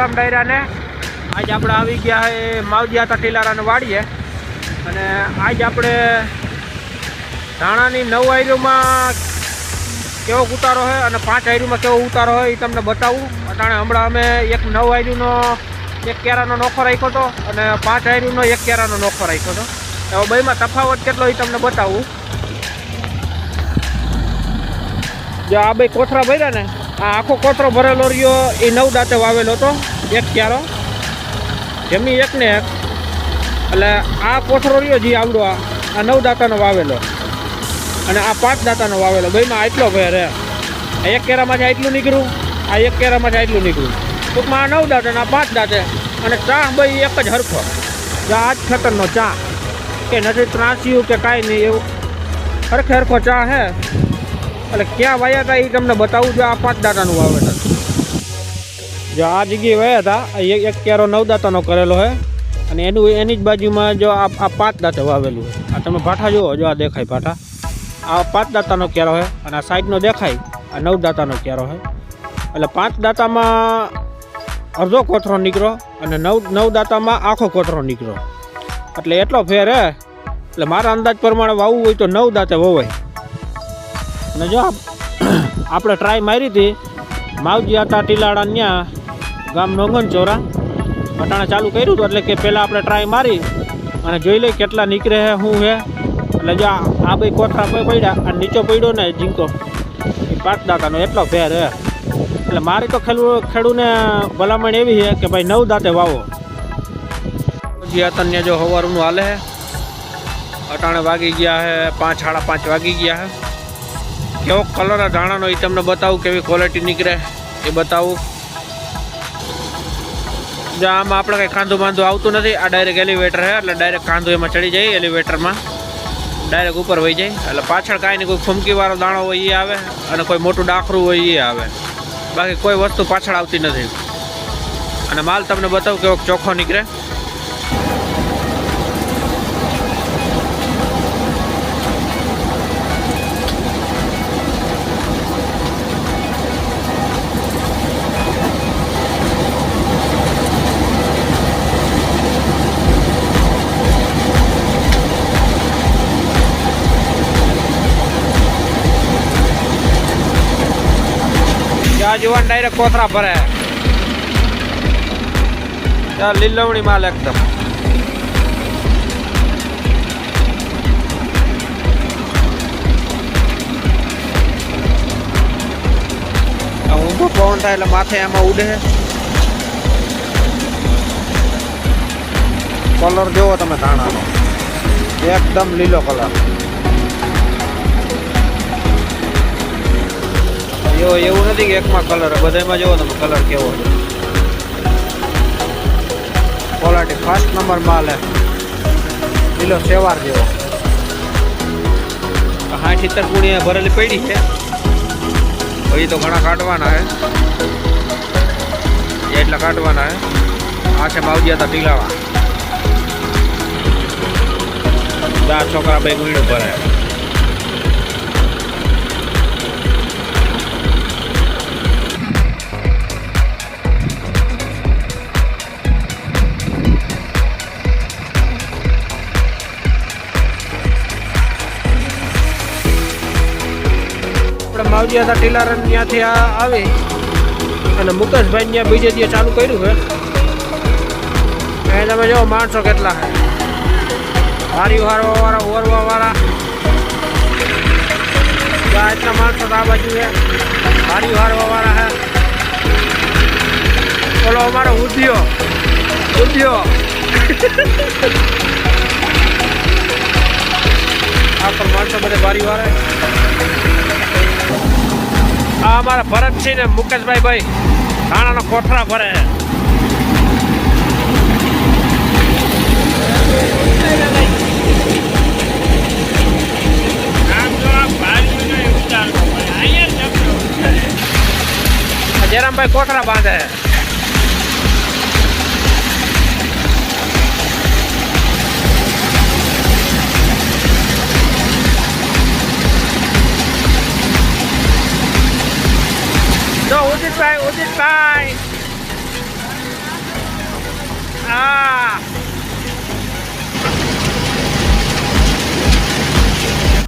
રામ ડાયરાને. આજ આપણે આવી ગયા એ માવજીયા ટીલારાને વાડીએ. અને આજ આપણે ધાણાની નવ આયરુમાં કેવો ઉતારો હોય અને પાંચ આયરુમાં કેવો ઉતારો હોય એ તમને બતાવું. અટાણે હમણાં અમે એક નવ આયરુનો, એક કેરાનો નોખો રાખ્યો હતો અને પાંચ આયરુનો એક કેરાનો નોખો રાખ્યો હતો. હવે બેમાં તફાવત કેટલો એ તમને બતાવું. જો આ બે કોથરા ભર્યા ને, આ આખો કોથરો ભરેલો રહ્યો, એ નવ દાંતે વાવેલો હતો. એક ક્યારો. જમી એક ને એક. એટલે આ કોથરો રહ્યો જે આવડો, આ નવ દાંતાનો વાવેલો. અને આ પાંચ દાંતાનો વાવેલો. બેમાં આટલો હે આ એક કેરામાંથી આટલું નીકળ્યું, આ એક કેરામાંથી આટલું નીકળ્યું. ટૂંકમાં આ નવ દાંત આ પાંચ દાંતે અને ચા ભાઈ એક જ હરખો. જો આ જ ખેતરનો ચા. કે નથી ત્રાસ્યું કે કાંઈ નહીં એવું. હરખે હરખો ચા હે. એટલે ક્યાં વાયા હતા એ તમને બતાવું જો આ પાંચ દાંતાનું વાવેતર. જો આ જગ્યાએ વયા હતા એક કેરો નવ દાંતાનો કરેલો છે અને એનું એની જ બાજુમાં જો આ પાંચ દાંતે વાવેલું છે આ તમે ભાઠા જુઓ, જો આ દેખાય ભાઠા. આ પાંચ દાંતાનો ક્યારો છે અને આ સાઈડનો દેખાય, આ નવ દાંતાનો ક્યારો છે એટલે પાંચ દાંતામાં અડધો કોથરો નીકળો અને નવ નવ દાંતામાં આખો કોથરો નીકળો. એટલે એટલો ફેર હે. એટલે મારા અંદાજ પ્રમાણે વાવવું હોય તો નવ દાંતે વવાય. અને જો આપણે ટ્રાય મારી હતી, માવજી હતા ટીલાડા ત્યાં ગામ નોંગન ચોરા. પટાણા ચાલુ કર્યું હતું એટલે કે પહેલાં આપણે ટ્રાય મારી અને જોઈ લઈ કેટલા નીકળે છે, શું છે. એટલે જો આ- ભાઈ બે કોથરા પડ્યા અને નીચો પડ્યો ને જીંકો. એ પાંચ દાંતાનો એટલો ફેર હે એટલે મારી તો ખેડૂ ખેડૂને ભલામણ એવી છે કે ભાઈ નવ દાંતે વાવો. જે અતન્ય જો હવારનું હાલે છે. અટાણે વાગી ગયા છે, પાંચ, સાડા પાંચ વાગી ગયા છે. કેવો કલર આ ધાણાનો એ તમને બતાવું, કેવી ક્વોલિટી નીકળે એ બતાવું. જો આમાં આપણે કંઈ કાંદું બાંધું આવતું નથી. આ ડાયરેક્ટ એલિવેટર છે, એટલે ડાયરેક્ટ કાંદું એમાં ચડી જાય એલિવેટરમાં ડાયરેક્ટ ઉપર વહી જાય. એટલે પાછળ કાંઈ નહીં, કોઈ ફૂમકીવાળો દાણો હોય એ આવે અને કોઈ મોટું ડાખરું હોય એ આવે. બાકી કોઈ વસ્તુ પાછળ આવતી નથી. અને માલ તમને બતાવું કેવો ચોખ્ખો નીકળે. આ જુવાન ડાયરેક્ટ કોથરા ભરે. ત્યાં લીલવણી માલ એકદમ. ઊંધો પવન થાય એટલે માથે એમાં ઉડે કલર જોવો તમે ધાણાનો. એકદમ લીલો કલર એવો એવું નથી કે એકમાં કલર બધામાં જોવો તમે કલર કેવો છે. ક્વોલિટી ફર્સ્ટ નંબર માલ હે. લીલો સેવાર જેવો. સાઠ સિત્તેર ગુણી ભરેલી પડી છે. હજી તો ઘણા કાઢવાના હે. એટલા કાઢવાના હે. આ છે માવજી હતા પીલાવા ચાર છોકરા ભાઈ ગુંડું ભરે આપણે માવજી હતા ટીલારન ત્યાંથી આ આવે. અને મુકેશભાઈ ત્યાં બીજે દિવસે ચાલુ કર્યું છે. એ તમે જો માણસો કેટલા હારી હારવા વાળા ઓરવા વાળા એટલા માણસો આ બાજુ છે. હારી હારવા વાળા હે બોલો અમારો ઉદ્યો. ઉદ્યો. આ પણ માણસો બધે ભારી વાળા આ અમારા ભરતસિંહ ને મુકેશભાઈ ભાઈ ધાણાનો કોઠરા ભરે જયરામભાઈ કોઠરા બાંધે ઉદિતભાઈ ઉદિતભાઈ આ